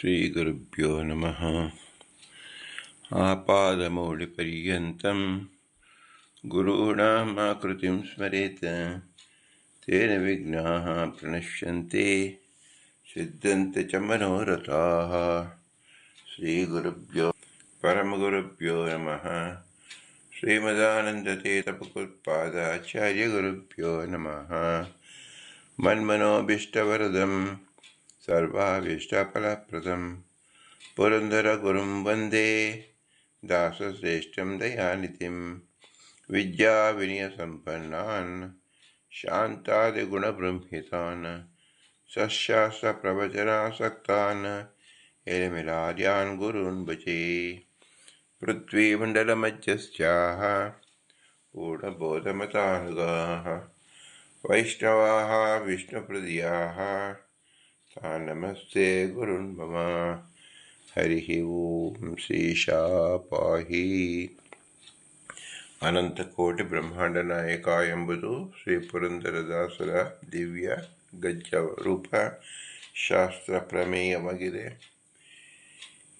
श्रीगुरुभ्यो नमः। आपादमौलिपर्यन्तं गुरूणामाकृतिं स्मरेत् तेन विघ्नाः प्रणश्यन्ते सिद्धन्ते च मनोरथाः। श्रीगुरुभ्यो परमगुरुभ्यो नमः। श्रीमदानन्दतीतपकुत्पादाचार्यगुरुभ्यो नमः। मन्मनोभीष्टवरदं सर्वाभीष्टफलप्रदं पुरन्दरगुरुं वंदे। दासश्रेष्ठं दयानिधिं विद्याविनयसम्पन्नान्। शान्तादिगुणबृंहितान्। सशास्त्रप्रवचनासक्तान् एलमिलार्यान् गुरून् भजे। पृथ्वीमण्डलमध्यस्थाः। पूर्णबोधमतानुगाः। वैष्णवाः विष्णुप्रदियाः नमस्ते गुरुन् मम हरिः ಓಂ ಶ್ರೀಶಾ ಪಾಹಿ ಅನಂತಕೋಟಿ ಬ್ರಹ್ಮಾಂಡ ನಾಯಕ ಎಂಬುದು ಶ್ರೀ ಪುರಂದರದಾಸರ ದಿವ್ಯ ಗಜ್ಜ ರೂಪ ಶಾಸ್ತ್ರ ಪ್ರಮೇಯವಾಗಿದೆ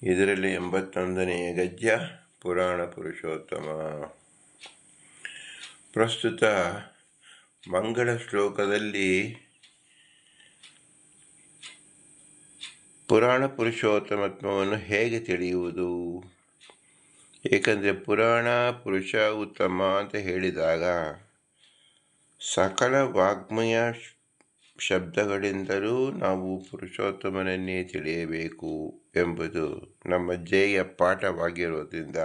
ಇದರಲ್ಲಿ ಎಂಬತ್ತೊಂದನೆಯ ಗಜ್ಜ ಪುರಾಣ ಪುರುಷೋತ್ತಮ ಪ್ರಸ್ತುತ ಮಂಗಳ ಶ್ಲೋಕದಲ್ಲಿ ಪುರಾಣ ಪುರುಷೋತ್ತಮತ್ವವನ್ನು ಹೇಗೆ ತಿಳಿಯುವುದು? ಏಕೆಂದರೆ ಪುರಾಣ ಪುರುಷ ಉತ್ತಮ ಅಂತ ಹೇಳಿದಾಗ ಸಕಲ ವಾಗ್ಮಯ ಶಬ್ದಗಳಿಂದಲೂ ನಾವು ಪುರುಷೋತ್ತಮನನ್ನೇ ತಿಳಿಯಬೇಕು ಎಂಬುದು ನಮ್ಮ ಜಯ ಪಾಠವಾಗಿರೋದ್ರಿಂದ.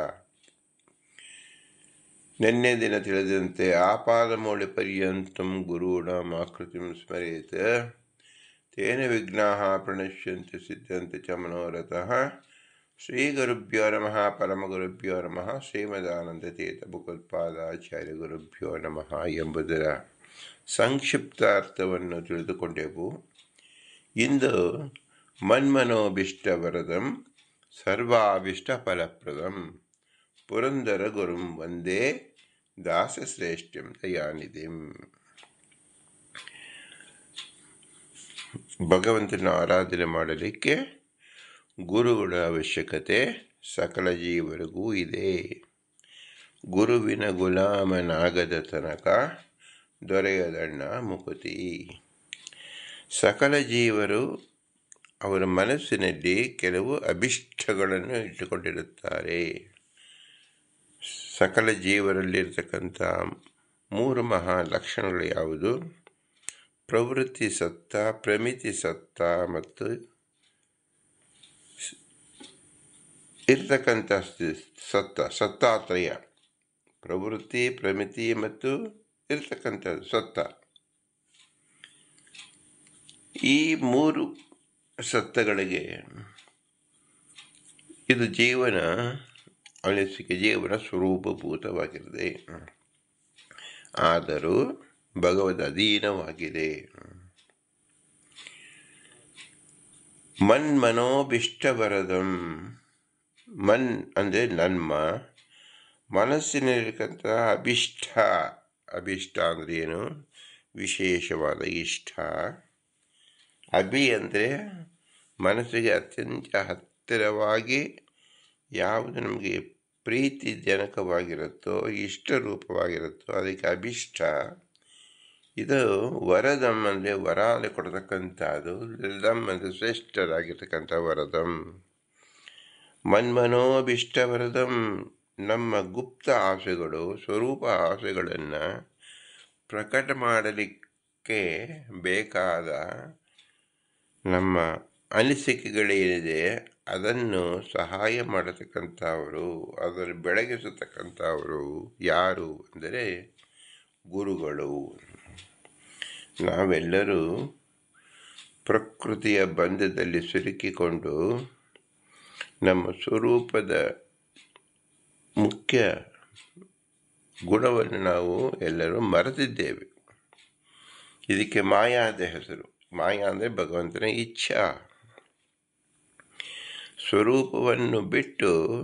ನಿನ್ನೆ ದಿನ ತಿಳಿದಂತೆ ಆಪಾದಮೌಳಿ ಪರ್ಯಂತಂ ಗುರುಣಾಂ ಆಕೃತಿಂ ಸ್ಮರೇತ್. ತೇನ ವಿಘ್ನಾ ಪ್ರಣಶ್ಯಂತೆ ಸಿದ್ಧಂತೆ ಚ ಮನೋರಥಃ ಶ್ರೀಗುರುಭ್ಯೋ ನಮಃ ಪರಮಗುರುಭ್ಯೋ ನಮಃ ಶ್ರೀಮದಾನಂದತೀತ ಭಗವತ್ಪಾದಾಚಾರ್ಯ ಗುರುಭ್ಯೋ ನಮಃ ಎಂಬುದರ ಸಂಕ್ಷಿಪ್ತ ಅರ್ಥವನ್ನು ತಿಳಿದುಕೊಂಡೆವು ಇಂದು ಮನ್ಮನೋಭಿಷ್ಟವರದಂ ಸರ್ವಾಭಿಷ್ಟ ಫಲಪ್ರದಂ ಪುರಂದರ ಗುರುಂ ವಂದೇ ದಾಸಶ್ರೇಷ್ಠಂ ದಯಾನಿಧಿಂ ಭಗವಂತನ ಆರಾಧನೆ ಮಾಡಲಿಕ್ಕೆ ಗುರುಗಳ ಅವಶ್ಯಕತೆ ಸಕಲ ಜೀವರಿಗೂ ಇದೆ. ಗುರುವಿನ ಗುಲಾಮನಾಗದ ತನಕ ದೊರೆಯದಣ್ಣ ಮುಕುತಿ. ಸಕಲ ಜೀವರು ಅವರ ಮನಸ್ಸಿನಲ್ಲಿ ಕೆಲವು ಅಭಿಷ್ಟಗಳನ್ನು ಇಟ್ಟುಕೊಂಡಿರುತ್ತಾರೆ. ಸಕಲ ಜೀವರಲ್ಲಿರ್ತಕ್ಕಂಥ ಮೂರು ಮಹಾ ಲಕ್ಷಣಗಳು ಯಾವುದು? ಪ್ರವೃತ್ತಿ ಸತ್ತ, ಪ್ರಮಿತಿ ಸತ್ತ ಮತ್ತು ಇರ್ತಕ್ಕಂಥ ಸತ್ತ, ಸತ್ತಾತ್ರಯ. ಪ್ರವೃತ್ತಿ, ಪ್ರಮಿತಿ ಮತ್ತು ಇರ್ತಕ್ಕಂಥ ಸತ್ತ. ಈ ಮೂರು ಸತ್ತಗಳಿಗೆ ಇದು ಜೀವನ ಅಳಿಸಿಕೆ ಜೀವನ ಸ್ವರೂಪಭೂತವಾಗಿರುತ್ತೆ ಆದರೂ ಭಗವದ್ ಅಧೀನವಾಗಿದೆ ಮನ್ಮನೋಭಿಷ್ಟವರದಂ ಮನ್ ಅಂದರೆ ನನ್ಮ. ಮನಸ್ಸಿನಲ್ಲಿರ್ತಕ್ಕಂಥ ಅಭಿಷ್ಟ. ಅಭಿಷ್ಟ ಅಂದರೆ ಏನು? ವಿಶೇಷವಾದ ಇಷ್ಟ. ಅಭಿ ಅಂದರೆ ಮನಸ್ಸಿಗೆ ಅತ್ಯಂತ ಹತ್ತಿರವಾಗಿ ಯಾವುದು ನಮಗೆ ಪ್ರೀತಿಜನಕವಾಗಿರುತ್ತೋ ಇಷ್ಟ ರೂಪವಾಗಿರುತ್ತೋ ಅದಕ್ಕೆ ಅಭಿಷ್ಟ. ಇದು ವರದಂ ಅಂದರೆ ವರಾಲೆ ಕೊಡ್ತಕ್ಕಂಥದ್ದು ದಮ್ ಅಂದರೆ ಶ್ರೇಷ್ಠರಾಗಿರ್ತಕ್ಕಂಥ ವರದಂ. ಮನ್ಮನೋಭಿಷ್ಟ ವರದಂ. ನಮ್ಮ ಗುಪ್ತ ಆಸೆಗಳು, ಸ್ವರೂಪ ಆಸೆಗಳನ್ನು ಪ್ರಕಟ ಮಾಡಲಿಕ್ಕೆ ಬೇಕಾದ ನಮ್ಮ ಅನಿಸಿಕೆಗಳೇನಿದೆ ಅದನ್ನು ಸಹಾಯ ಮಾಡತಕ್ಕಂಥವರು, ಅದನ್ನು ಬೆಳಗಿಸತಕ್ಕಂಥವರು ಯಾರು ಅಂದರೆ ಗುರುಗಳು. ನಾವೆಲ್ಲರೂ ಪ್ರಕೃತಿಯ ಬಂಧದಲ್ಲಿ ಸಿಲುಕಿಕೊಂಡು ನಮ್ಮ ಸ್ವರೂಪದ ಮುಖ್ಯ ಗುಣವನ್ನು ನಾವು ಎಲ್ಲರೂ ಮರೆತಿದ್ದೇವೆ. ಇದಕ್ಕೆ ಮಾಯಾದ ಹೆಸರು. ಮಾಯಾ ಅಂದರೆ ಭಗವಂತನ ಇಚ್ಛಾ. ಸ್ವರೂಪವನ್ನು ಬಿಟ್ಟು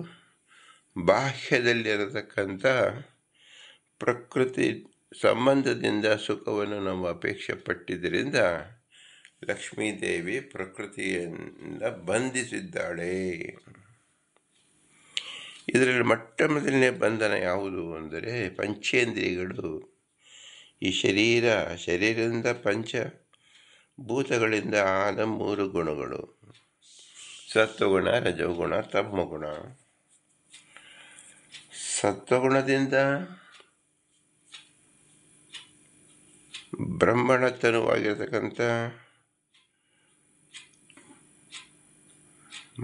ಬಾಹ್ಯದಲ್ಲಿರತಕ್ಕಂಥ ಪ್ರಕೃತಿ ಸಂಬಂಧದಿಂದ ಸುಖವನ್ನು ನಾವು ಅಪೇಕ್ಷೆ ಪಟ್ಟಿದ್ದರಿಂದ ಲಕ್ಷ್ಮೀದೇವಿ ಪ್ರಕೃತಿಯಿಂದ ಬಂಧಿಸಿದ್ದಾಳೆ. ಇದರಲ್ಲಿ ಮೊಟ್ಟ ಮೊದಲನೇ ಬಂಧನ ಯಾವುದು ಅಂದರೆ ಪಂಚೇಂದ್ರಿಯಗಳು. ಈ ಶರೀರ, ಶರೀರದಿಂದ ಪಂಚ, ಭೂತಗಳಿಂದ ಆದ ಮೂರು ಗುಣಗಳು. ಸತ್ವಗುಣ, ರಜೋಗುಣ, ತಮಗುಣ. ಸತ್ವಗುಣದಿಂದ ಬ್ರಹ್ಮಣತನುವಾಗಿರ್ತಕ್ಕಂಥ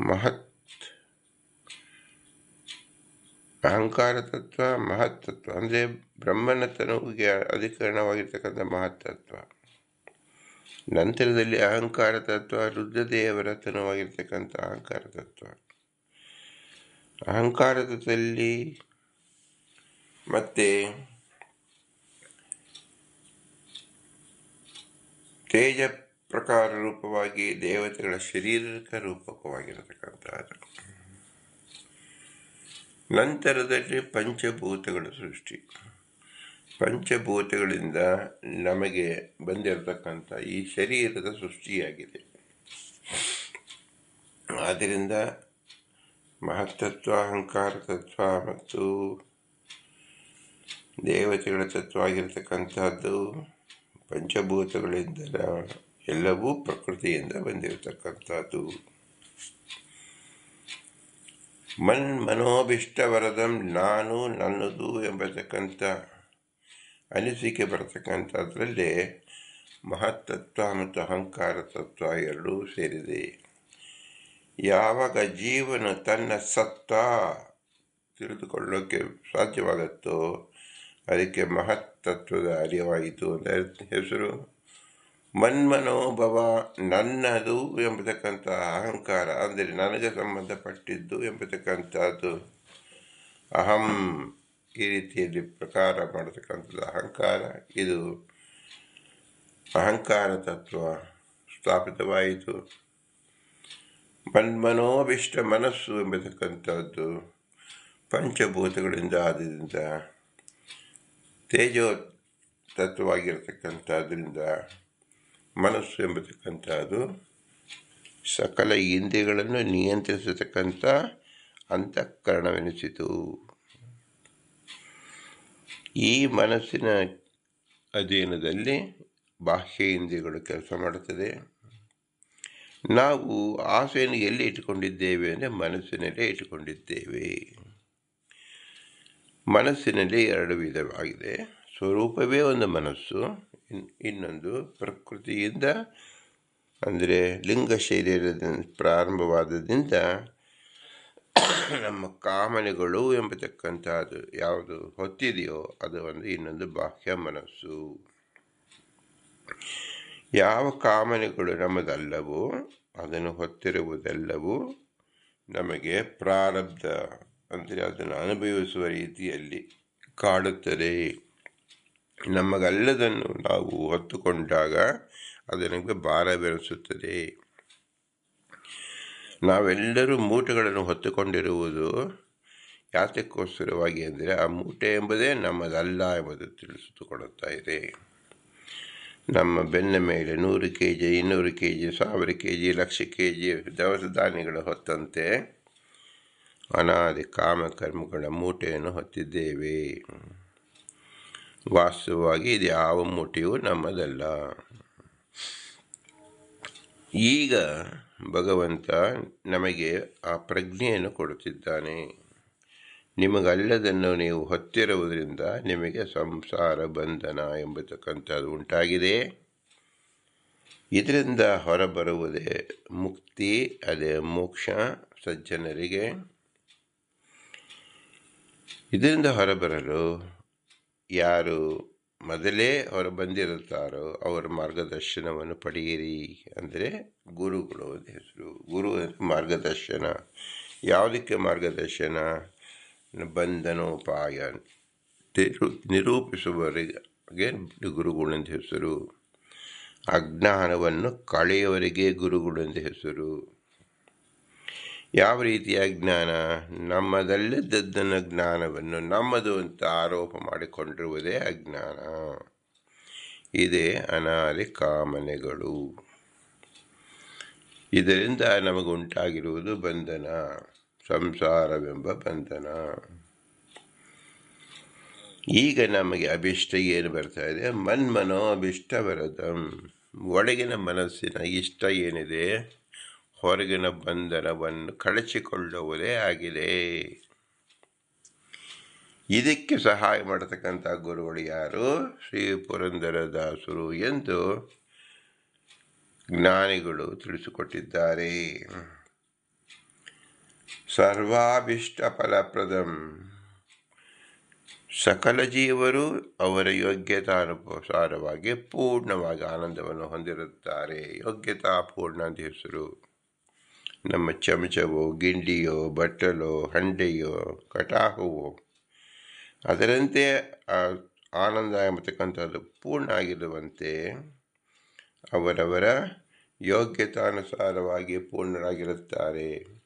ಮಹತ್ ಅಹಂಕಾರ ತತ್ವ ಮಹತ್ತತ್ವ, ಅಂದರೆ ಬ್ರಹ್ಮನ ತನುವಿಗೆ ಅಧಿಕರಣವಾಗಿರ್ತಕ್ಕಂಥ ಮಹತ್ತತ್ವ. ನಂತರದಲ್ಲಿ ಅಹಂಕಾರ ತತ್ವ ರುದ್ರದೇವರ ತನುವಾಗಿರ್ತಕ್ಕಂಥ ಅಹಂಕಾರ ತತ್ವ ಅಹಂಕಾರ ತತ್ವದಲ್ಲಿ ಮತ್ತೆ ತೇಜ ಪ್ರಕಾರ ರೂಪವಾಗಿ ದೇವತೆಗಳ ಶರೀರಕ ರೂಪಕವಾಗಿರತಕ್ಕಂಥದ್ದು. ನಂತರದಲ್ಲಿ ಪಂಚಭೂತಗಳ ಸೃಷ್ಟಿ. ಪಂಚಭೂತಗಳಿಂದ ನಮಗೆ ಬಂದಿರತಕ್ಕಂಥ ಈ ಶರೀರದ ಸೃಷ್ಟಿಯಾಗಿದೆ. ಆದ್ದರಿಂದ ಮಹತ್ತತ್ವ, ಅಹಂಕಾರ ತತ್ವ ಮತ್ತು ದೇವತೆಗಳ ತತ್ವ ಆಗಿರತಕ್ಕಂಥದ್ದು ಪಂಚಭೂತಗಳಿಂದ ಎಲ್ಲವೂ ಪ್ರಕೃತಿಯಿಂದ ಬಂದಿರತಕ್ಕಂಥದ್ದು. ಮನ್ ಮನೋಭಿಷ್ಟವರದಂ ನಾನು ನನ್ನದು ಎಂಬತಕ್ಕಂಥ ಅನಿಸಿಕೆ ಬರತಕ್ಕಂಥದ್ರಲ್ಲಿ ಮಹತ್ತತ್ವ ಮತ್ತು ಅಹಂಕಾರ ತತ್ವ ಎರಡೂ ಸೇರಿದೆ. ಯಾವಾಗ ಜೀವನ ತನ್ನ ಸತ್ತ ತಿಳಿದುಕೊಳ್ಳೋಕ್ಕೆ ಸಾಧ್ಯವಾಗುತ್ತೋ ಅದಕ್ಕೆ ಮಹತ್ತತ್ವದ ಅರಿವಾಯಿತು ಅಂತ ಹೆಸರು ಮನ್ಮನೋಭವ ನನ್ನದು ಎಂಬತಕ್ಕಂಥ ಅಹಂಕಾರ. ಅಂದರೆ ನನಗೆ ಸಂಬಂಧಪಟ್ಟಿದ್ದು ಎಂಬತಕ್ಕಂಥದ್ದು. ಅಹಂ ಈ ರೀತಿಯಲ್ಲಿ ಪ್ರಕಾರ ಮಾಡತಕ್ಕಂಥದ್ದು ಅಹಂಕಾರ. ಇದು ಅಹಂಕಾರ ತತ್ವ ಸ್ಥಾಪಿತವಾಯಿತು. ಮನ್ಮನೋಭಿಷ್ಟ ಮನಸ್ಸು ಎಂಬತಕ್ಕಂಥದ್ದು ಪಂಚಭೂತಗಳಿಂದ ಆದ್ರಿಂದ ತೇಜೋ ತತ್ವವಾಗಿರತಕ್ಕಂಥದ್ರಿಂದ, ಮನಸ್ಸು ಎಂಬತಕ್ಕಂಥದ್ದು, ಸಕಲ ಇಂದ್ರಿಯಗಳನ್ನು ನಿಯಂತ್ರಿಸತಕ್ಕಂಥ ಅಂತಃಕರಣವೆನಿಸಿತು. ಈ ಮನಸ್ಸಿನ ಅಧೀನದಲ್ಲಿ ಬಾಹ್ಯ ಇಂದ್ರಿಯಗಳು ಕೆಲಸ ಮಾಡುತ್ತದೆ. ನಾವು ಆಸೆಯನ್ನು ಎಲ್ಲಿ ಇಟ್ಟುಕೊಂಡಿದ್ದೇವೆ ಅಂದರೆ ಮನಸ್ಸಿನಲ್ಲೇ ಇಟ್ಟುಕೊಂಡಿದ್ದೇವೆ. ಮನಸ್ಸಿನಲ್ಲಿ ಎರಡು ವಿಧವಾಗಿದೆ. ಸ್ವರೂಪವೇ ಒಂದು ಮನಸ್ಸು ಇನ್ನೊಂದು ಪ್ರಕೃತಿಯಿಂದ, ಅಂದರೆ ಲಿಂಗ ಶರೀರದ ಪ್ರಾರಂಭವಾದದಿಂದ ನಮ್ಮ ಕಾಮನೆಗಳು ಎಂಬತಕ್ಕಂಥದ್ದು ಯಾವುದು ಹೊತ್ತಿದೆಯೋ ಅದು ಒಂದು ಇನ್ನೊಂದು ಬಾಹ್ಯ ಮನಸ್ಸು. ಯಾವ ಕಾಮನೆಗಳು ನಮ್ಮದಲ್ಲವೋ ಅದನ್ನು ಹೊತ್ತಿರುವುದೆಲ್ಲವೂ ನಮಗೆ ಪ್ರಾರಬ್ಧ. ಅಂದರೆ ಅದನ್ನು ಅನುಭವಿಸುವ ರೀತಿಯಲ್ಲಿ ಕಾಡುತ್ತದೆ. ನಮಗಲ್ಲದನ್ನು ನಾವು ಹೊತ್ತುಕೊಂಡಾಗ ಅದು ನಮಗೆ ಭಾರವೆನಿಸುತ್ತದೆ ನಾವೆಲ್ಲರೂ ಮೂಟೆಗಳನ್ನು ಹೊತ್ತುಕೊಂಡಿರುವುದು ಯಾತಕ್ಕೋಸ್ಕರವಾಗಿ ಅಂದರೆ ಆ ಮೂಟೆ ಎಂಬುದೇ ನಮ್ಮದಲ್ಲ ಎಂಬುದು ತಿಳಿಸಿಕೊಡುತ್ತಾ ಇದೆ. ನಮ್ಮ ಬೆನ್ನ ಮೇಲೆ ನೂರು ಕೆ ಜಿ ಇನ್ನೂರು ಕೆ ಜಿ ಸಾವಿರ K G lakh K G ದವಸ ಧಾನ್ಯಗಳು ಹೊತ್ತಂತೆ. ಅನಾದಿ ಕಾಮಕರ್ಮಗಳ ಮೂಟೆಯನ್ನು ಹೊತ್ತಿದ್ದೇವೆ. ವಾಸ್ತವವಾಗಿ ಇದು ಯಾವ ಮೂಟೆಯೂ ನಮ್ಮದಲ್ಲ. ಈಗ ಭಗವಂತ ನಮಗೆ ಆ ಪ್ರಜ್ಞೆಯನ್ನು ಕೊಡುತ್ತಿದ್ದಾನೆ. ನಿಮಗಲ್ಲದನ್ನು ನೀವು ಹೊತ್ತಿರುವುದರಿಂದ ನಿಮಗೆ ಸಂಸಾರ ಬಂಧನ ಎಂಬತಕ್ಕಂಥದ್ದು ಉಂಟಾಗಿದೆ. ಇದರಿಂದ ಹೊರಬರುವುದೇ ಮುಕ್ತಿ, ಅದೇ ಮೋಕ್ಷ ಸಜ್ಜನರಿಗೆ. ಇದರಿಂದ ಹೊರಬರಲು ಯಾರು ಮೊದಲೇ ಹೊರಬಂದಿರುತ್ತಾರೋ ಅವರ ಮಾರ್ಗದರ್ಶನವನ್ನು ಪಡೆಯಿರಿ ಅಂದರೆ ಗುರುಗಳು ಅಂತ ಹೆಸರು. ಗುರು ಮಾರ್ಗದರ್ಶನ. ಯಾವುದಕ್ಕೆ ಮಾರ್ಗದರ್ಶನ ಬಂಧನೋಪಾಯ ನಿರೂಪಿಸುವವರಿಗೆ ಗುರುಗಳೆಂದು ಹೆಸರು. ಅಜ್ಞಾನವನ್ನು ಕಳೆಯವರಿಗೆ ಗುರುಗಳೆಂದು ಹೆಸರು. ಯಾವ ರೀತಿಯ ಜ್ಞಾನ? ನಮ್ಮದಲ್ಲದದ್ದನ್ನು ಜ್ಞಾನವನ್ನು ನಮ್ಮದು ಅಂತ ಆರೋಪ ಮಾಡಿಕೊಂಡಿರುವುದೇ ಅಜ್ಞಾನ. ಇದೇ ಅನಾದಿ ಕಾಮನೆಗಳು. ಇದರಿಂದ ನಮಗುಂಟಾಗಿರುವುದು ಬಂಧನ, ಸಂಸಾರವೆಂಬ ಬಂಧನ. ಈಗ ನಮಗೆ ಅಭಿಷ್ಟ ಏನು ಬರ್ತಾ ಇದೆ? ಮನ್ಮನೋ ಅಭಿಷ್ಟ ಬರದಂ ಒಳಗಿನ ಮನಸ್ಸಿನ ಇಷ್ಟ ಏನಿದೆ? ಹೊರಗಿನ ಬಂಧನವನ್ನು ಕಳಚಿಕೊಳ್ಳುವುದೇ ಆಗಿದೆ. ಇದಕ್ಕೆ ಸಹಾಯ ಮಾಡತಕ್ಕಂಥ ಗುರುಗಳು ಯಾರು? ಶ್ರೀ ಪುರಂದರದಾಸರು ಎಂದು ಜ್ಞಾನಿಗಳು ತಿಳಿಸಿಕೊಟ್ಟಿದ್ದಾರೆ. ಸರ್ವಾಭಿಷ್ಟ ಫಲಪ್ರದಂ ಸಕಲ ಜೀವರು ಅವರ ಯೋಗ್ಯತಾನುಸಾರವಾಗಿ ಪೂರ್ಣವಾಗಿ ಆನಂದವನ್ನು ಹೊಂದಿರುತ್ತಾರೆ. ಯೋಗ್ಯತಾ ಪೂರ್ಣ ಹೆಸರು. ನಮ್ಮ ಚಮಚವೋ, ಗಿಂಡಿಯೋ, ಬಟ್ಟಲೋ, ಹಂಡೆಯೋ, ಕಟಾಹುವೋ. ಅದರಂತೆ ಆನಂದ ಎಂಬತಕ್ಕಂಥದ್ದು ಪೂರ್ಣ ಆಗಿರುವಂತೆ ಅವರವರ ಯೋಗ್ಯತಾನುಸಾರವಾಗಿ ಪೂರ್ಣರಾಗಿರುತ್ತಾರೆ.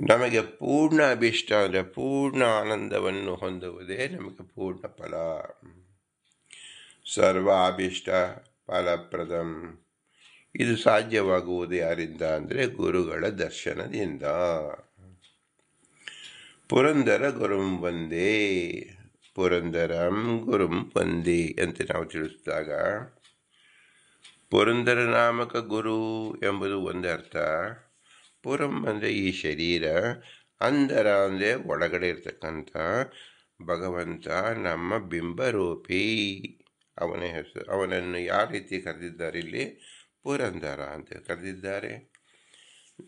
ನಮಗೆ ಪೂರ್ಣ ಅಭಿಷ್ಟ ಅಂದರೆ ಪೂರ್ಣ ಆನಂದವನ್ನು ಹೊಂದುವುದೇ ನಮಗೆ ಪೂರ್ಣ ಫಲ. ಸರ್ವಾಭಿಷ್ಟ ಫಲಪ್ರದಂ. ಇದು ಸಾಧ್ಯವಾಗುವುದು ಯಾರಿಂದ ಅಂದರೆ ಗುರುಗಳ ದರ್ಶನದಿಂದ. ಪುರಂದರ ಗುರುಂ ಒಂದೇ ಪುರಂದರಂ ಗುರುಂ ಒಂದೇ ಅಂತ ನಾವು ತಿಳಿಸಿದಾಗ, ಪುರಂದರ ನಾಮಕ ಗುರು ಎಂಬುದು ಒಂದು ಅರ್ಥ. ಪುರಂ ಅಂದರೆ ಈ ಶರೀರ, ಅಂದರ ಅಂದರೆ ಒಳಗಡೆ ಇರ್ತಕ್ಕಂಥ ಭಗವಂತ, ನಮ್ಮ ಬಿಂಬರೂಪಿ. ಅವನ ಹೆಸರು, ಅವನನ್ನು ಯಾವ ರೀತಿ ಕರೆದಿದ್ದಾರೆ ಇಲ್ಲಿ? ಪುರಂದರ ಅಂತ ಕರೆದಿದ್ದಾರೆ.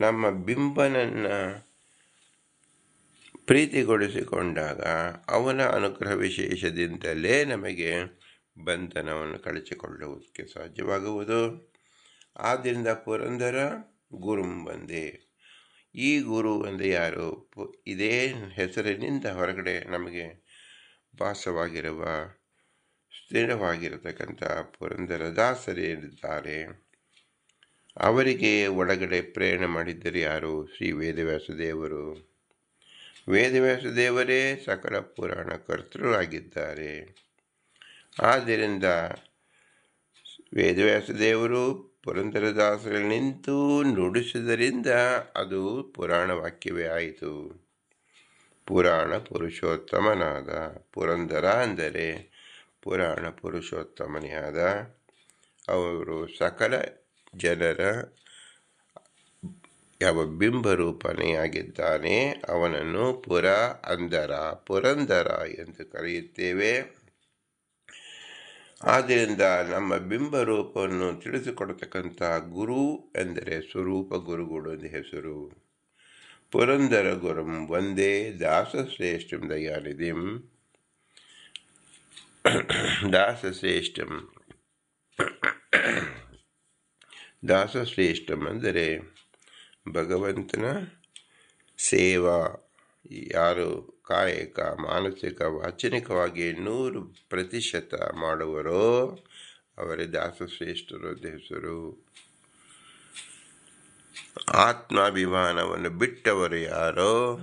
ನಮ್ಮ ಬಿಂಬನನ್ನು ಪ್ರೀತಿಗೊಳಿಸಿಕೊಂಡಾಗ ಅವನ ಅನುಗ್ರಹ ವಿಶೇಷದಿಂದಲೇ ನಮಗೆ ಬಂಧನವನ್ನು ಕಳಚಿಕೊಳ್ಳುವುದಕ್ಕೆ ಸಾಧ್ಯವಾಗುವುದು. ಆದ್ದರಿಂದ ಪುರಂದರ ಗುರುಂಬಂದೆ ಈ ಗುರು ಅಂದರೆ ಯಾರು? ಇದೇ ಹೆಸರಿನಿಂದ ಹೊರಗಡೆ ನಮಗೆ ಭಾಸವಾಗಿರುವ ಸ್ಥಿರವಾಗಿರತಕ್ಕಂಥ ಪುರಂದರ ದಾಸರೇನಿದ್ದಾರೆ ಅವರಿಗೆ ಒಳಗಡೆ ಪ್ರೇರಣೆ ಮಾಡಿದ್ದರು ಯಾರು? ಶ್ರೀ ವೇದವ್ಯಾಸ ದೇವರು. ವೇದವ್ಯಾಸ ದೇವರೇ ಸಕಲ ಪುರಾಣ ಕರ್ತೃರಾಗಿದ್ದಾರೆ. ಆದ್ದರಿಂದ ವೇದವ್ಯಾಸ ದೇವರು ಪುರಂದರದಾಸರಲ್ಲಿ ನಿಂತು ನುಡಿಸಿದರಿಂದ ಅದು ಪುರಾಣ ವಾಕ್ಯವೇ ಆಯಿತು. ಪುರಾಣ ಪುರುಷೋತ್ತಮನಾದ ಪುರಂದರ ಅಂದರೆ ಪುರಾಣ ಪುರುಷೋತ್ತಮನೇ ಆದ ಅವರು ಸಕಲ ಜನರ ಯಾವ ಬಿಂಬರೂಪನೆಯಾಗಿದ್ದಾನೆ ಅವನನ್ನು ಪುರ ಅಂದರ ಪುರಂದರ ಎಂದು ಕರೆಯುತ್ತೇವೆ. ಆದ್ದರಿಂದ ನಮ್ಮ ಬಿಂಬರೂಪವನ್ನು ತಿಳಿಸಿಕೊಡತಕ್ಕಂಥ ಗುರು ಎಂದರೆ ಸ್ವರೂಪ ಗುರುಗಳು ಎಂದು ಹೆಸರು. ಪುರಂದರ ಗುರುಂ ಒಂದೇ ದಾಸಶ್ರೇಷ್ಠಂ ದಯಾನಿಧಿಂ. ದಾಸಶ್ರೇಷ್ಠಂ. ದಾಸಶ್ರೇಷ್ಠಂ ಅಂದರೆ ಭಗವಂತನ ಸೇವಾ. ಯಾರು ಕಾಯಕ, ಮಾನಸಿಕ, ವಾಚನಿಕವಾಗಿ ನೂರು ಪ್ರತಿಶತ ಮಾಡುವರೋ ಅವರೇ ದಾಸಶ್ರೇಷ್ಠರು ಹೆಸರು ಆತ್ಮಾಭಿಮಾನವನ್ನು ಬಿಟ್ಟವರು ಯಾರೋ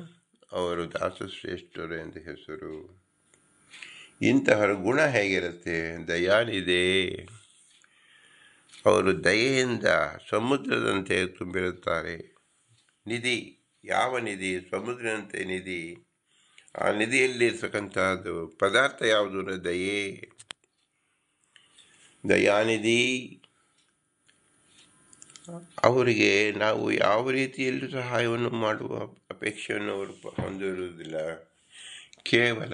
ಅವರು ದಾಸಶ್ರೇಷ್ಠರು ಎಂದು ಹೆಸರು. ಇಂತಹರ ಗುಣ ಹೇಗಿರುತ್ತೆ? ದಯಾನಿದೆ ಅವರು ದಯೆಯಿಂದ ಸಮುದ್ರದಂತೆ ತುಂಬಿರುತ್ತಾರೆ. ನಿಧಿ, ಯಾವ ನಿಧಿ? ಸಮುದ್ರದಂತೆ ನಿಧಿ. ಆ ನಿಧಿಯಲ್ಲಿ ಇರ್ತಕ್ಕಂಥದ್ದು ಪದಾರ್ಥ ಯಾವುದು ಅಂದರೆ ದಯೆ. ದಯಾನಿಧಿ. ಅವರಿಗೆ ನಾವು ಯಾವ ರೀತಿಯಲ್ಲಿ ಸಹಾಯವನ್ನು ಮಾಡುವ ಅಪೇಕ್ಷೆಯನ್ನು ಅವರು ಹೊಂದಿರುವುದಿಲ್ಲ. ಕೇವಲ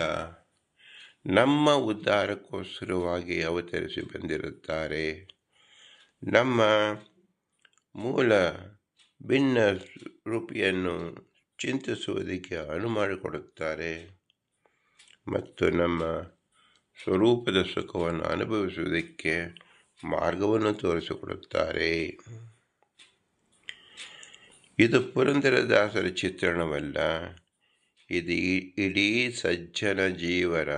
ನಮ್ಮ ಉದ್ಧಾರಕ್ಕೋಸ್ಕರವಾಗಿ ಅವತರಿಸಿ ಬಂದಿರುತ್ತಾರೆ. ನಮ್ಮ ಮೂಲ ಭಿನ್ನ ರೂಪಿಯನ್ನು ಚಿಂತಿಸುವುದಕ್ಕೆ ಅನು ಮಾಡಿಕೊಡುತ್ತಾರೆ ಮತ್ತು ನಮ್ಮ ಸ್ವರೂಪದ ಸುಖವನ್ನು ಅನುಭವಿಸುವುದಕ್ಕೆ ಮಾರ್ಗವನ್ನು ತೋರಿಸಿಕೊಡುತ್ತಾರೆ. ಇದು ಪುರಂದರದಾಸರ ಚಿತ್ರಣವಲ್ಲ. ಇದು ಇಡೀ ಸಜ್ಜನ ಜೀವರ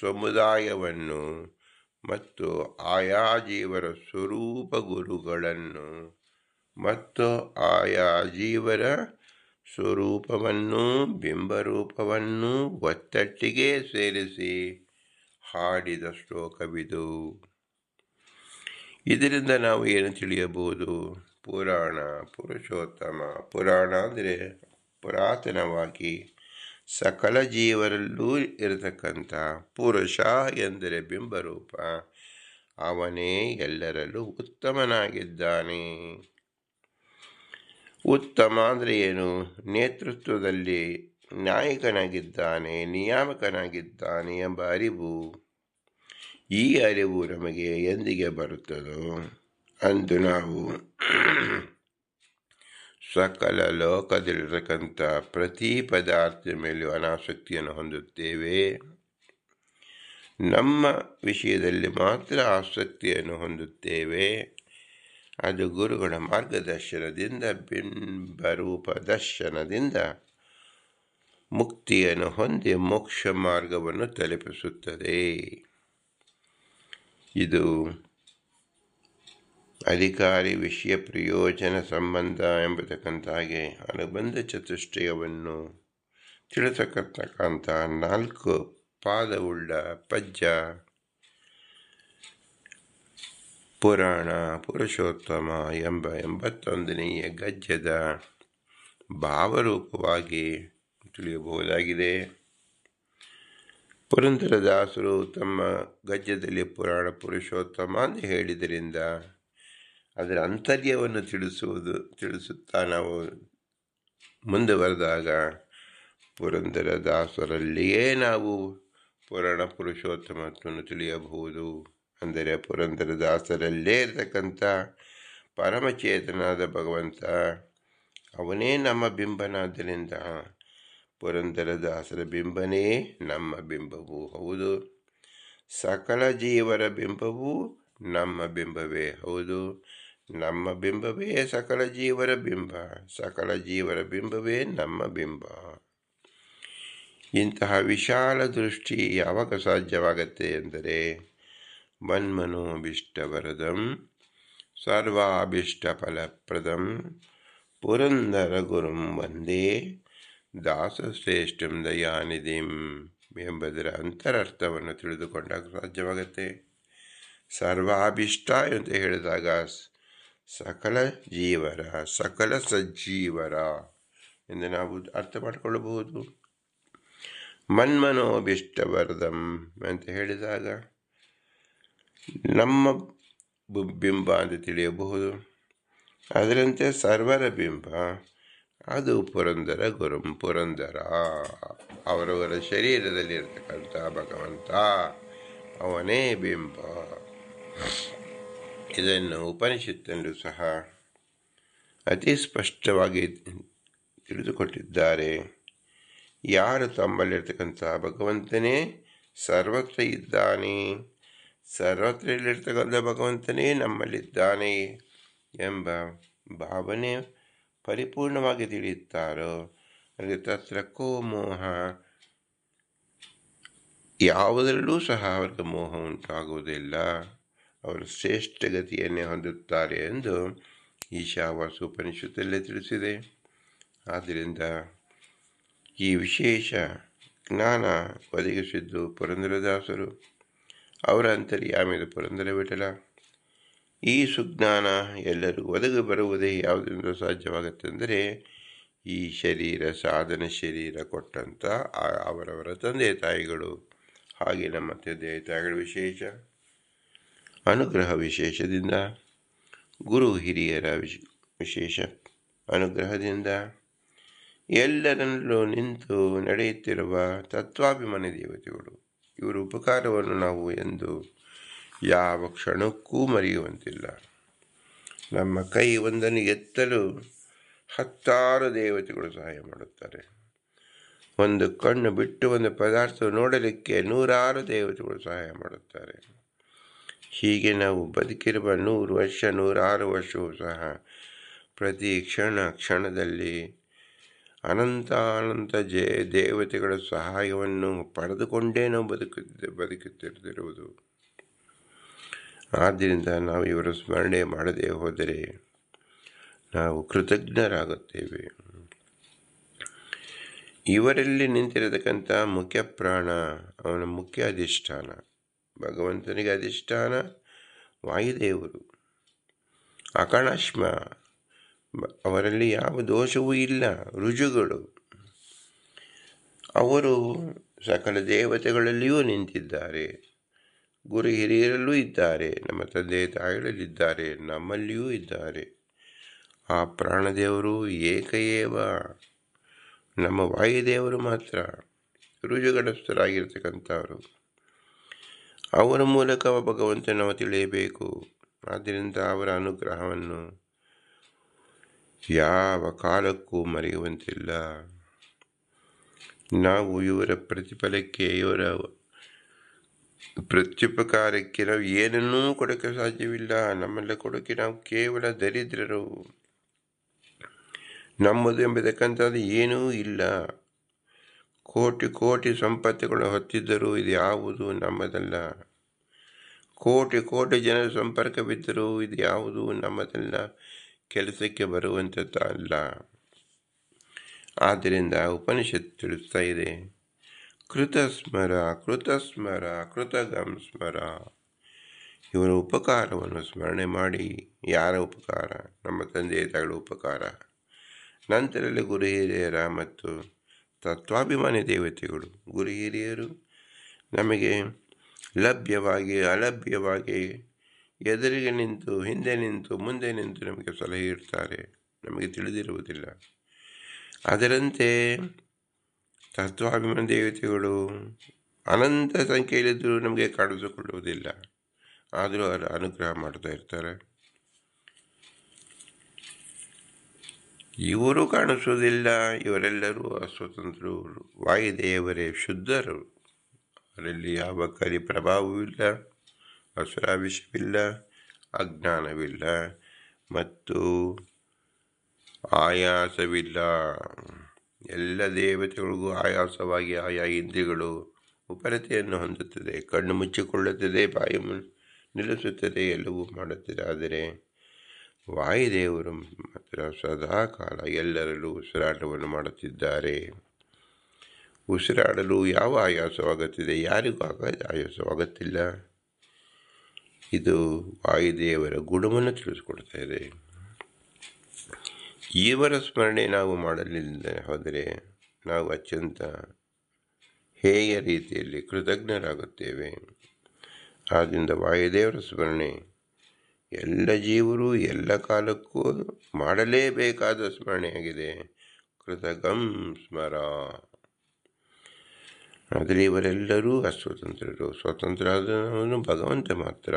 ಸಮುದಾಯವನ್ನು ಮತ್ತು ಆಯಾ ಜೀವರ ಸ್ವರೂಪ ಗುರುಗಳನ್ನು ಮತ್ತು ಆಯಾ ಜೀವರ ಸ್ವರೂಪವನ್ನು ಬಿಂಬರೂಪವನ್ನು ಒತ್ತಟ್ಟಿಗೆ ಸೇರಿಸಿ ಹಾಡಿದ ಶ್ಲೋಕವಿದು. ಇದರಿಂದ ನಾವು ಏನು ತಿಳಿಯಬಹುದು? ಪುರಾಣ, ಪುರುಷೋತ್ತಮ, ಪುರಾಣ ಅಂದರೆ ಪುರಾತನವಾಗಿ ಸಕಲ ಜೀವರಲ್ಲೂ ಇರತಕ್ಕಂಥ ಪುರುಷ ಎಂದರೆ ಬಿಂಬರೂಪ. ಅವನೇ ಎಲ್ಲರಲ್ಲೂ ಉತ್ತಮನಾಗಿದ್ದಾನೆ. ಉತ್ತಮ ಅಂದರೆ ಏನು? ನೇತೃತ್ವದಲ್ಲಿ ನಾಯಕನಾಗಿದ್ದಾನೆ, ನಿಯಾಮಕನಾಗಿದ್ದಾನೆ ಎಂಬ ಅರಿವು. ಈ ಅರಿವು ನಮಗೆ ಎಂದಿಗೆ ಬರುತ್ತದೋ? ಅಂದು ನಾವು ಸಕಲ ಲೋಕದಲ್ಲಿರತಕ್ಕಂಥ ಪ್ರತಿ ಪದಾರ್ಥ ಮೇಲೂ ಅನಾಸಕ್ತಿಯನ್ನು ಹೊಂದುತ್ತೇವೆ. ನಮ್ಮ ವಿಷಯದಲ್ಲಿ ಮಾತ್ರ ಆಸಕ್ತಿಯನ್ನು ಹೊಂದುತ್ತೇವೆ. ಅದು ಗುರುಗಳ ಮಾರ್ಗದರ್ಶನದಿಂದ, ಬಿಂಬರೂಪ ದರ್ಶನದಿಂದ ಮುಕ್ತಿಯನ್ನು ಹೊಂದಿ ಮೋಕ್ಷ ಮಾರ್ಗವನ್ನು ತಲುಪಿಸುತ್ತದೆ. ಇದು ಅಧಿಕಾರಿ ವಿಷಯ ಪ್ರಯೋಜನ ಸಂಬಂಧ ಎಂಬತಕ್ಕಂಥ ಹಾಗೆ ಅನುಬಂಧ ಚತುಷ್ಟಯವನ್ನು ತಿಳಿಸತಕ್ಕಂಥ ನಾಲ್ಕು ಪಾದವುಳ್ಳ ಪಜ್ಜ ಪುರಾಣ ಪುರುಷೋತ್ತಮ ಎಂಬ ಎಂಬತ್ತೊಂದನೆಯ ಗಜ್ಜದ ಭಾವರೂಪವಾಗಿ ತಿಳಿಯಬಹುದಾಗಿದೆ. ಪುರಂದರದಾಸರು ತಮ್ಮ ಗಜ್ಜದಲ್ಲಿ ಪುರಾಣ ಪುರುಷೋತ್ತಮ ಅಂತ ಹೇಳಿದರಿಂದ ಅದರ ಅಂತರ್ಯವನ್ನು ತಿಳಿಸುವುದು, ತಿಳಿಸುತ್ತಾ ನಾವು ಮುಂದುವರೆದಾಗ ಪುರಂದರದಾಸರಲ್ಲಿಯೇ ನಾವು ಪುರಾಣ ಪುರುಷೋತ್ತಮತ್ವವನ್ನು ತಿಳಿಯಬಹುದು. ಅಂದರೆ ಪುರಂದರದಾಸರಲ್ಲೇ ಇರತಕ್ಕಂಥ ಪರಮಚೇತನಾದ ಭಗವಂತ, ಅವನೇ ನಮ್ಮ ಬಿಂಬನಾದ್ದರಿಂದ ಪುರಂದರದಾಸರ ಬಿಂಬನೇ ನಮ್ಮ ಬಿಂಬವೂ ಹೌದು. ಸಕಲ ಜೀವರ ಬಿಂಬವೂ ನಮ್ಮ ಬಿಂಬವೇ ಹೌದು. ನಮ್ಮ ಬಿಂಬವೇ ಸಕಲ ಜೀವರ ಬಿಂಬ, ಸಕಲ ಜೀವರ ಬಿಂಬವೇ ನಮ್ಮ ಬಿಂಬ. ಇಂತಹ ವಿಶಾಲ ದೃಷ್ಟಿ ಯಾವಾಗ ಸಾಧ್ಯವಾಗತ್ತೆ ಎಂದರೆ ಮನ್ಮನೋಭಿಷ್ಟವರದಂ ಸರ್ವಾಭಿಷ್ಟ ಫಲಪ್ರದಂ ಪುರಂದರ ಗುರುಂ ವಂದೇ, ದಾಸಶ್ರೇಷ್ಠಂ ದಯಾನಿಧಿಂ ಎಂಬುದರ ಅಂತರರ್ಥವನ್ನು ತಿಳಿದುಕೊಂಡಾಗ ಸಾಧ್ಯವಾಗುತ್ತೆ. ಸರ್ವಾಭಿಷ್ಟ ಎಂದು ಹೇಳಿದಾಗ ಸಕಲ ಜೀವರ, ಸಕಲ ಸಜ್ಜೀವರ ಎಂದು ನಾವು ಅರ್ಥ ಮಾಡಿಕೊಳ್ಳಬಹುದು. ಮನ್ಮನೋಭಿಷ್ಟವರದಂ ಅಂತ ಹೇಳಿದಾಗ ನಮ್ಮ ಬಿಂಬ ಅಂತ ತಿಳಿಯಬಹುದು. ಅದರಂತೆ ಸರ್ವರ ಬಿಂಬ, ಅದು ಪುರಂದರ ಗುರುಂ ಪುರಂದರ. ಅವರವರ ಶರೀರದಲ್ಲಿರ್ತಕ್ಕಂಥ ಭಗವಂತ ಅವನೇ ಬಿಂಬ. ಇದನ್ನು ಉಪನಿಷತ್ತಲ್ಲೂ ಸಹ ಅತಿ ಸ್ಪಷ್ಟವಾಗಿ ತಿಳಿದುಕೊಟ್ಟಿದ್ದಾರೆ. ಯಾರು ತಮ್ಮಲ್ಲಿರ್ತಕ್ಕಂಥ ಭಗವಂತನೇ? ಸರ್ವತ್ರ ಇದ್ದಾನೆ. ಸರ್ವತ್ರ ಇಲ್ಲಿರ್ತಕ್ಕಂಥ ಭಗವಂತನೇ ನಮ್ಮಲ್ಲಿದ್ದಾನೆ ಎಂಬ ಭಾವನೆ ಪರಿಪೂರ್ಣವಾಗಿ ತಿಳಿಯುತ್ತಾರೋ? ಅಂದರೆ ತತ್ರ ಕೋ ಮೋಹ ಯಾವುದರಲ್ಲೂ ಸಹ ಅವರಿಗೆ ಮೋಹ ಉಂಟಾಗುವುದಿಲ್ಲ. ಅವರು ಶ್ರೇಷ್ಠ ಗತಿಯನ್ನೇ ಹೊಂದುತ್ತಾರೆ ಎಂದು ಈಶಾವಾಸ ಉಪನಿಷತ್ತಲ್ಲೇ ತಿಳಿಸಿದೆ. ಆದ್ದರಿಂದ ಈ ವಿಶೇಷ ಜ್ಞಾನ ಒದಗಿಸಿದ್ದು ಪುರಂದರದಾಸರು. ಅವರ ಅಂತರ್ಯಾಮಿದ ಪುರಂದರ ವಿಠಲ. ಈ ಸುಜ್ಞಾನ ಎಲ್ಲರೂ ಒದಗಿ ಬರುವುದೇ ಯಾವುದರಿಂದ ಸಾಧ್ಯವಾಗುತ್ತೆಂದರೆ ಈ ಶರೀರ ಸಾಧನ ಶರೀರ ಕೊಟ್ಟಂಥ ಅವರವರ ತಂದೆ ತಾಯಿಗಳು. ಹಾಗೆ ನಮ್ಮ ತಂದೆ ತಾಯಿಗಳ ವಿಶೇಷ. ಅನುಗ್ರಹ ವಿಶೇಷದಿಂದ, ಗುರು ಹಿರಿಯರ ವಿಶ್, ವಿಶೇಷ ಅನುಗ್ರಹದಿಂದ ಎಲ್ಲರಲ್ಲೂ ನಿಂತು ನಡೆಯುತ್ತಿರುವ ತತ್ವಾಭಿಮಾನಿ ದೇವತೆಗಳು, ಇವರ ಉಪಕಾರವನ್ನು ನಾವು ಎಂದು ಯಾವ ಕ್ಷಣಕ್ಕೂ ಮರೆಯುವಂತಿಲ್ಲ. ನಮ್ಮ ಕೈ ಒಂದನ್ನು ಎತ್ತಲು ಹತ್ತಾರು ದೇವತೆಗಳು ಸಹಾಯ ಮಾಡುತ್ತಾರೆ. ಒಂದು ಕಣ್ಣು ಬಿಟ್ಟು ಒಂದು ಪದಾರ್ಥ ನೋಡಲಿಕ್ಕೆ ನೂರಾರು ದೇವತೆಗಳು ಸಹಾಯ ಮಾಡುತ್ತಾರೆ. ಹೀಗೆ ನಾವು ಬದುಕಿರುವ ನೂರು ವರ್ಷ, ನೂರಾರು ವರ್ಷವೂ ಸಹ ಪ್ರತಿ ಕ್ಷಣ ಕ್ಷಣದಲ್ಲಿ ಅನಂತ ಅನಂತ ಜೇ, ದೇವತೆಗಳ ಸಹಾಯವನ್ನು ಪಡೆದುಕೊಂಡೇ ನಾವು ಬದುಕುತ್ತಿದ್ದ ಬದುಕುತ್ತಿರುವುದು ಆದ್ದರಿಂದ ನಾವು ಇವರ ಸ್ಮರಣೆ ಮಾಡದೇ ಹೋದರೆ ನಾವು ಕೃತಜ್ಞರಾಗುತ್ತೇವೆ. ಇವರಲ್ಲಿ ನಿಂತಿರತಕ್ಕಂಥ ಮುಖ್ಯ ಪ್ರಾಣ ಅವನ ಮುಖ್ಯ ಅಧಿಷ್ಠಾನ. ಭಗವಂತನಿಗೆ ಅಧಿಷ್ಠಾನ, ವಾಯುದೇವರು. ಅಕಣಾಶ್ಮ ಅವರಲ್ಲಿ ಯಾವ ದೋಷವೂ ಇಲ್ಲ ರುಜುಗಳು ಅವರು ಸಕಲ ದೇವತೆಗಳಲ್ಲಿಯೂ ನಿಂತಿದ್ದಾರೆ. ಗುರು ಹಿರಿಯರಲ್ಲೂ ಇದ್ದಾರೆ, ನಮ್ಮ ತಂದೆ ತಾಯಿಗಳಲ್ಲಿದ್ದಾರೆ, ನಮ್ಮಲ್ಲಿಯೂ ಇದ್ದಾರೆ. ಆ ಪ್ರಾಣದೇವರು ಏಕಏವ ನಮ್ಮ ವಾಯುದೇವರು ಮಾತ್ರ ರುಜುಗಡಸ್ಥರಾಗಿರ್ತಕ್ಕಂಥವರು ಅವರ ಮೂಲಕ ಭಗವಂತ ನಾವು ತಿಳಿಯಬೇಕು. ಆದ್ದರಿಂದ ಅವರ ಅನುಗ್ರಹವನ್ನು ಯಾವ ಕಾಲಕ್ಕೂ ಮರೆಯುವಂತಿಲ್ಲ. ನಾವು ಇವರ ಪ್ರತಿಫಲಕ್ಕೆ, ಇವರ ಪ್ರತ್ಯುಪಕಾರಕ್ಕೆ ನಾವು ಏನನ್ನೂ ಕೊಡೋಕ್ಕೆ ಸಾಧ್ಯವಿಲ್ಲ. ನಮ್ಮೆಲ್ಲ ಕೊಡೋಕ್ಕೆ ನಾವು ಕೇವಲ ದರಿದ್ರರು. ನಮ್ಮದು ಎಂಬತಕ್ಕಂಥದ್ದು ಏನೂ ಇಲ್ಲ. ಕೋಟಿ ಕೋಟಿ ಸಂಪತ್ತುಗಳು ಹೊತ್ತಿದ್ದರೂ ಇದು ಯಾವುದು ನಮ್ಮದಲ್ಲ. ಕೋಟಿ ಕೋಟಿ ಜನರ ಸಂಪರ್ಕವಿದ್ದರೂ ಇದು ಯಾವುದು ನಮ್ಮದಲ್ಲ. ಕೆಲಸಕ್ಕೆ ಬರುವಂಥದ್ದಲ್ಲ. ಆದ್ದರಿಂದ ಉಪನಿಷತ್ ತಿಳಿಸ್ತಾ ಇದೆ ಕೃತಸ್ಮರ ಕೃತಸ್ಮರ ಕೃತಗಂ ಸ್ಮರ. ಇವರ ಉಪಕಾರವನ್ನು ಸ್ಮರಣೆ ಮಾಡಿ. ಯಾರ ಉಪಕಾರ? ನಮ್ಮ ತಂದೆ ತಾಯಿಗಳ ಉಪಕಾರ. ನಂತರದಲ್ಲಿ ಗುರು ಹಿರಿಯರ ಮತ್ತು ತತ್ವಾಭಿಮಾನಿ ದೇವತೆಗಳು, ಗುರು ಹಿರಿಯರು, ನಮಗೆ ಲಭ್ಯವಾಗಿ, ಅಲಭ್ಯವಾಗಿ ಎದುರಿಗೆ ನಿಂತು, ಹಿಂದೆ ನಿಂತು, ಮುಂದೆ ನಿಂತು ನಮಗೆ ಸಲಹೆ ಇರ್ತಾರೆ ನಮಗೆ ತಿಳಿದಿರುವುದಿಲ್ಲ. ಅದರಂತೆ ತತ್ವಾಭಿಮಾನ ದೇವತೆಗಳು ಅನಂತ ಸಂಖ್ಯೆಯಲ್ಲಿದ್ದರೂ ನಮಗೆ ಕಾಣಿಸಿಕೊಳ್ಳುವುದಿಲ್ಲ. ಆದರೂ ಅವರು ಅನುಗ್ರಹ ಮಾಡ್ತಾ ಇರ್ತಾರೆ. ಇವರು ಕಾಣಿಸುವುದಿಲ್ಲ ಇವರೆಲ್ಲರೂ ಅಸ್ವತಂತ್ರರು. ವಾಯುದೇವರೇ, ಶುದ್ಧರು. ಅವರಲ್ಲಿ ಯಾವ ಕಲಿ ಪ್ರಭಾವವಿಲ್ಲ ಅಸುರಾವಿಷವಿಲ್ಲ ಅಜ್ಞಾನವಿಲ್ಲ ಮತ್ತು ಆಯಾಸವಿಲ್ಲ. ಎಲ್ಲ ದೇವತೆಗಳಿಗೂ ಆಯಾಸವಾಗಿ ಆಯಾ ಇಂದ್ರಿಗಳು ಉಪರತೆಯನ್ನು ಹೊಂದುತ್ತದೆ. ಕಣ್ಣು ಮುಚ್ಚಿಕೊಳ್ಳುತ್ತದೆ, ಬಾಯಿ ನಿಲ್ಲಿಸುತ್ತದೆ, ಎಲ್ಲವೂ ಮಾಡುತ್ತದೆ. ಆದರೆ ವಾಯುದೇವರು ಮಾತ್ರ ಸದಾ ಕಾಲ ಎಲ್ಲರಲ್ಲೂ ಉಸಿರಾಟವನ್ನು ಮಾಡುತ್ತಿದ್ದಾರೆ. ಉಸಿರಾಡಲು ಯಾವ ಆಯಾಸವಾಗುತ್ತಿದೆ? ಯಾರಿಗೂ ಆಗ ಆಯಾಸವಾಗುತ್ತಿಲ್ಲ. ಇದು ವಾಯುದೇವರ ಗುಣವನ್ನು ತಿಳಿಸಿಕೊಡ್ತಾ ಇದೆ. ಈವರ ಸ್ಮರಣೆ ನಾವು ಮಾಡಲಿಲ್ಲ ಹೋದರೆ ನಾವು ಅತ್ಯಂತ ಹೇಯ ರೀತಿಯಲ್ಲಿ ಕೃತಜ್ಞರಾಗುತ್ತೇವೆ. ಆದ್ದರಿಂದ ವಾಯುದೇವರ ಸ್ಮರಣೆ ಎಲ್ಲ ಜೀವರು ಎಲ್ಲ ಕಾಲಕ್ಕೂ ಮಾಡಲೇಬೇಕಾದ ಸ್ಮರಣೆಯಾಗಿದೆ. ಕೃತಗಂ ಸ್ಮರ. ಆದರೆ ಇವರೆಲ್ಲರೂ ಅಸ್ವತಂತ್ರರು. ಸ್ವತಂತ್ರ ಆದವನು ಭಗವಂತ ಮಾತ್ರ.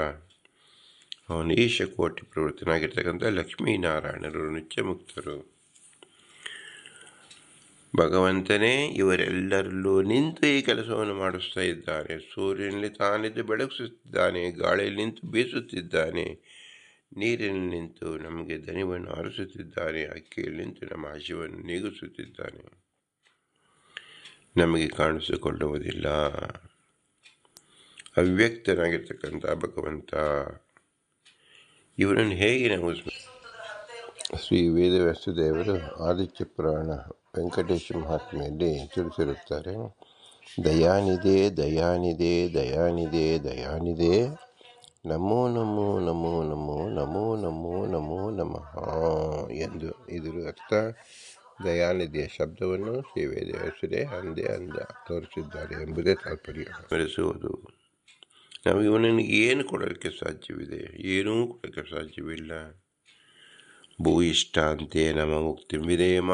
ಅವನು ಕೋಟಿ ಪ್ರವೃತ್ತನಾಗಿರ್ತಕ್ಕಂಥ ಲಕ್ಷ್ಮೀನಾರಾಯಣರು ನಿತ್ಯ ಮುಕ್ತರು ಭಗವಂತನೇ ಇವರೆಲ್ಲರಲ್ಲೂ ನಿಂತು ಈ ಕೆಲಸವನ್ನು ಮಾಡಿಸ್ತಾ ಇದ್ದಾನೆ. ಸೂರ್ಯನಲ್ಲಿ ತಾನಿದ್ದು ಬೆಳಗಿಸುತ್ತಿದ್ದಾನೆ, ಗಾಳಿಯಲ್ಲಿ ನಿಂತು ಬೀಸುತ್ತಿದ್ದಾನೆ. ನೀರಿನಲ್ಲಿ ನಿಂತು ನಮಗೆ ದನಿವನ್ನು ಹರಿಸುತ್ತಿದ್ದಾನೆ ಅಕ್ಕಿಯಲ್ಲಿ ನಿಂತು ನಮ್ಮ ಹಸಿವನ್ನು ನೀಗಿಸುತ್ತಿದ್ದಾನೆ. ನಮಗೆ ಕಾಣಿಸಿಕೊಳ್ಳುವುದಿಲ್ಲ. ಅವ್ಯಕ್ತನಾಗಿರ್ತಕ್ಕಂಥ ಭಗವಂತ, ಇವನನ್ನು ಹೇಗೆ ನಾವು ಶ್ರೀ ವೇದವ್ಯಾಸ ದೇವರು ಆದಿತ್ಯ ಪುರಾಣ ವೆಂಕಟೇಶ ಮಹಾತ್ಮೆಯಲ್ಲಿ ತಿಳಿಸಿರುತ್ತಾರೆ ದಯಾನಿದೆ ದಯಾನಿದೆ ದಯಾನಿದೆ ದಯಾನಿದೆ ನಮೋ ನಮೋ ನಮೋ ನಮೋ ನಮೋ ನಮೋ ನಮೋ ನಮಃ ಎಂದು ಇದರ ಅರ್ಥ. ದಯಾನಿಧಿಯ ಶಬ್ದವನ್ನು ಶ್ರೀ ಹೆಸರೇ ಅಂದೇ ಅಂದ ತೋರಿಸಿದ್ದಾರೆ ಎಂಬುದೇ ತಾತ್ಪರ್ಯ. ಸ್ಮರಿಸುವುದು. ನಾವು ಇವನಿಗೆ ಏನು ಕೊಡೋಕ್ಕೆ ಸಾಧ್ಯವಿದೆ? ಏನೂ ಕೊಡೋಕ್ಕೆ ಸಾಧ್ಯವಿಲ್ಲ. ಭೂ ಇಷ್ಟ ಅಂತೇ ನಮ್ಮ ಮುಕ್ತಿಂಬಿದೇಮ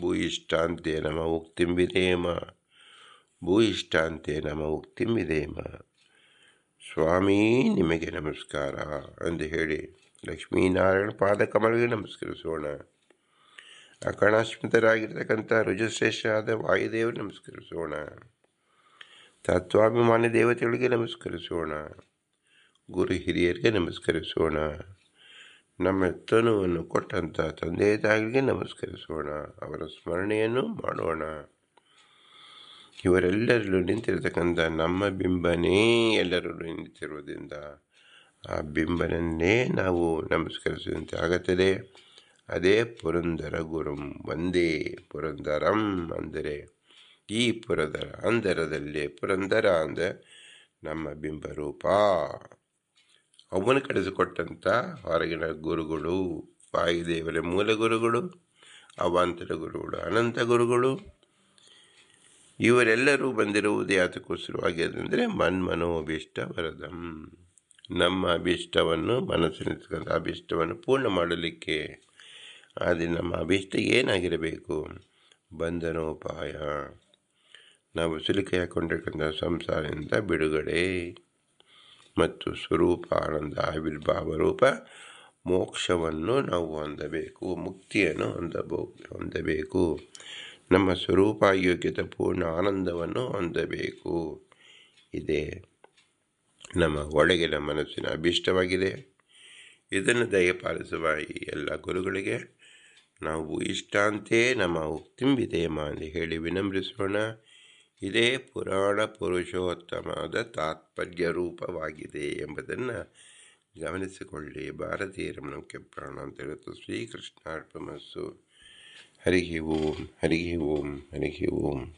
ಭೂ ಇಷ್ಟ ಅಂತೇ ನಮ್ಮ ಮುಕ್ತಿಂಬಿದೇಮ ಭೂ ಇಷ್ಟ ಅಂತೇ ನಮ್ಮ ವಿಧೇಮ ಸ್ವಾಮಿ, ನಿಮಗೆ ನಮಸ್ಕಾರ ಎಂದು ಹೇಳಿ ಲಕ್ಷ್ಮೀನಾರಾಯಣ ಪಾದಕಮಲಿಗೆ ನಮಸ್ಕರಿಸೋಣ. ಅಕಣಾಶ್ಮಿತರಾಗಿರ್ತಕ್ಕಂಥ ರುಜಶ್ರೇಷ್ಠರಾದ ವಾಯುದೇವರು ನಮಸ್ಕರಿಸೋಣ. ತತ್ವಾಭಿಮಾನಿ ದೇವತೆಗಳಿಗೆ ನಮಸ್ಕರಿಸೋಣ. ಗುರು ಹಿರಿಯರಿಗೆ ನಮಸ್ಕರಿಸೋಣ. ನಮ್ಮ ತನುವನ್ನು ಕೊಟ್ಟಂಥ ತಂದೆ ತಾಯಿಗಳಿಗೆ ನಮಸ್ಕರಿಸೋಣ. ಅವರ ಸ್ಮರಣೆಯನ್ನು ಮಾಡೋಣ. ಇವರೆಲ್ಲರಲ್ಲೂ ನಿಂತಿರತಕ್ಕಂಥ ನಮ್ಮ ಬಿಂಬನೇ ಎಲ್ಲರಲ್ಲೂ ನಿಂತಿರುವುದರಿಂದ ಆ ಬಿಂಬನನ್ನೇ ನಾವು ನಮಸ್ಕರಿಸುವಂತೆ ಆಗುತ್ತದೆ. ಅದೇ ಪುರಂದರ ಗುರುಂ ಒಂದೇ ಪುರಂದರಂ ಅಂದರೆ, ಈ ಪುರದರ ಅಂದರದಲ್ಲಿ ಪುರಂದರ ಅಂದರೆ ನಮ್ಮ ಬಿಂಬರೂಪ ಅವನು ಕಳಿಸಿಕೊಟ್ಟಂಥ ಹೊರಗಿನ ಗುರುಗಳು, ವಾಯುದೇವರ ಮೂಲ ಗುರುಗಳು ಅವಾಂತರ ಗುರುಗಳು ಅನಂತ ಗುರುಗಳು ಇವರೆಲ್ಲರೂ ಬಂದಿರುವುದು ಯಾತಕ್ಕೋಸ್ಕರವಾಗಿ ಅದಂದರೆ ಮನ್ಮನೋಭೀಷ್ಟ ವರದಂ ನಮ್ಮ ಅಭೀಷ್ಟವನ್ನು ಮನಸ್ಸಿನ ಅಭೀಷ್ಟವನ್ನು ಪೂರ್ಣ ಮಾಡಲಿಕ್ಕೆ ಆದರೆ ನಮ್ಮ ಅಭೀಷ್ಟ ಏನಾಗಿರಬೇಕು? ಬಂಧನೋಪಾಯ. ನಾವು ಸಿಲುಕಿ ಹಾಕೊಂಡಿರ್ತಕ್ಕಂಥ ಸಂಸಾರದಿಂದ ಬಿಡುಗಡೆ. ಮತ್ತು ಸ್ವರೂಪ, ಆನಂದ, ಆವಿರ್ಭಾವ ರೂಪ ಮೋಕ್ಷವನ್ನು ನಾವು ಹೊಂದಬೇಕು, ಮುಕ್ತಿಯನ್ನು ಹೊಂದಬೋ, ಹೊಂದಬೇಕು. ನಮ್ಮ ಸ್ವರೂಪ ಯೋಗ್ಯತೆ ಪೂರ್ಣ ಆನಂದವನ್ನು ಹೊಂದಬೇಕು. ಇದೇ. ನಮ್ಮ ಒಳಗಿನ ಮನಸ್ಸಿನ ಅಭೀಷ್ಟವಾಗಿದೆ. ಇದನ್ನು ದಯಪಾಲಿಸುವ ಈ ಎಲ್ಲ ಗುರುಗಳಿಗೆ ನಾವು ಇಷ್ಟಾಂತೆ ನಮ್ಮ ಉಕ್ತಿಂಬಿದೆ ಮಾಂದಿ ಹೇಳಿ ವಿನಮ್ರಿಸೋಣ. ಇದೇ ಪುರಾಣ ಪುರುಷೋತ್ತಮದ ತಾತ್ಪರ್ಯ ರೂಪವಾಗಿದೆ ಎಂಬುದನ್ನು ಗಮನಿಸಿಕೊಳ್ಳಿ. ಭಾರತೀಯರ ಪ್ರಾಣ ಅಂತ ಹೇಳುತ್ತೆ ಶ್ರೀಕೃಷ್ಣಾರ್ಪಮಸ್ಸು هريه بوم هريه بوم هريه بوم.